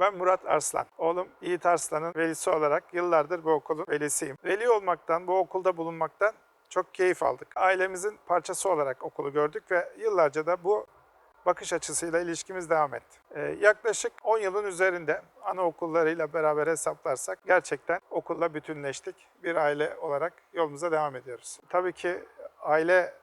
Ben Murat Arslan. Oğlum Yiğit Arslan'ın velisi olarak yıllardır bu okulun velisiyim. Veli olmaktan, bu okulda bulunmaktan çok keyif aldık. Ailemizin parçası olarak okulu gördük ve yıllarca da bu bakış açısıyla ilişkimiz devam etti. Ee, yaklaşık 10 yılın üzerinde anaokullarıyla beraber hesaplarsak gerçekten okulla bütünleştik. Bir aile olarak yolumuza devam ediyoruz. Tabii ki aile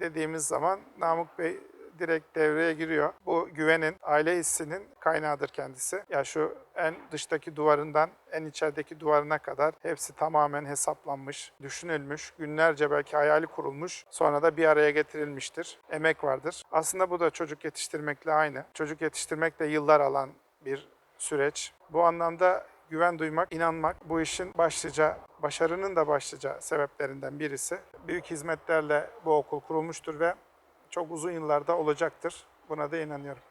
dediğimiz zaman Namık Bey direkt devreye giriyor. Bu güvenin, aile hissinin kaynağıdır kendisi. Ya şu en dıştaki duvarından en içerideki duvarına kadar hepsi tamamen hesaplanmış, düşünülmüş, günlerce belki hayali kurulmuş, sonra da bir araya getirilmiştir. Emek vardır. Aslında bu da çocuk yetiştirmekle aynı. Çocuk yetiştirmek de yıllar alan bir süreç. Bu anlamda güven duymak, inanmak bu işin başlıca, başarının da başlıca sebeplerinden birisi. Büyük hizmetlerle bu okul kurulmuştur ve çok uzun yıllarda olacaktır. Buna da inanıyorum.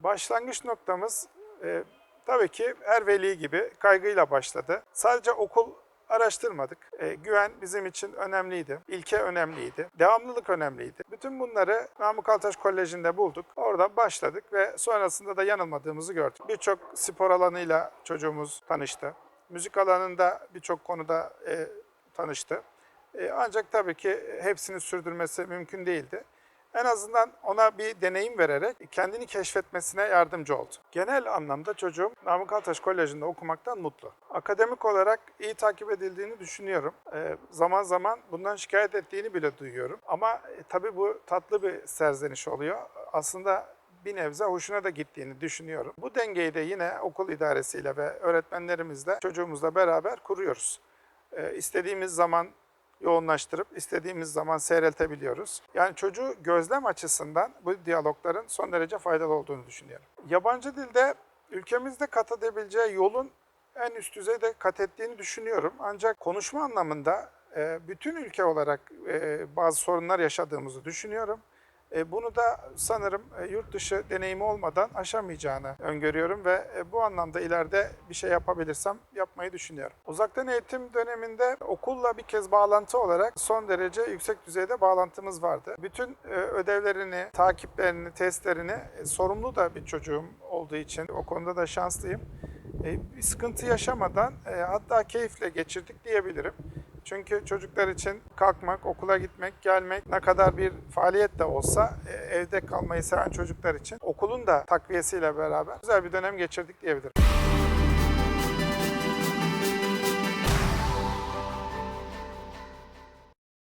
Başlangıç noktamız e, tabii ki her veli gibi kaygıyla başladı. Sadece okul araştırmadık. E, güven bizim için önemliydi. İlke önemliydi. Devamlılık önemliydi. Bütün bunları Namık Altaş Koleji'nde bulduk. Orada başladık ve sonrasında da yanılmadığımızı gördük. Birçok spor alanıyla çocuğumuz tanıştı. Müzik alanında birçok konuda e, tanıştı. E, ancak tabii ki hepsini sürdürmesi mümkün değildi. En azından ona bir deneyim vererek kendini keşfetmesine yardımcı oldu. Genel anlamda çocuğum Namık Altaş Koleji'nde okumaktan mutlu. Akademik olarak iyi takip edildiğini düşünüyorum. E, zaman zaman bundan şikayet ettiğini bile duyuyorum. Ama e, tabii bu tatlı bir serzeniş oluyor. Aslında bir nebze hoşuna da gittiğini düşünüyorum. Bu dengeyi de yine okul idaresiyle ve öğretmenlerimizle çocuğumuzla beraber kuruyoruz. E, istediğimiz zaman yoğunlaştırıp istediğimiz zaman seyreltebiliyoruz. Yani çocuğu gözlem açısından bu diyalogların son derece faydalı olduğunu düşünüyorum. Yabancı dilde ülkemizde kat edebileceği yolun en üst düzeyde kat ettiğini düşünüyorum. Ancak konuşma anlamında e, bütün ülke olarak e, bazı sorunlar yaşadığımızı düşünüyorum. E, Bunu da sanırım e, yurt dışı deneyimi olmadan aşamayacağını öngörüyorum ve e, bu anlamda ileride bir şey yapabilirsem yapmayı düşünüyorum. Uzaktan eğitim döneminde okulla bir kez bağlantı olarak son derece yüksek düzeyde bağlantımız vardı. Bütün ödevlerini, takiplerini, testlerini sorumlu da bir çocuğum olduğu için o konuda da şanslıyım. Bir sıkıntı yaşamadan hatta keyifle geçirdik diyebilirim. Çünkü çocuklar için kalkmak, okula gitmek, gelmek ne kadar bir faaliyet de olsa e, evde kalmayı seven çocuklar için okulun da takviyesiyle beraber güzel bir dönem geçirdik diyebilirim.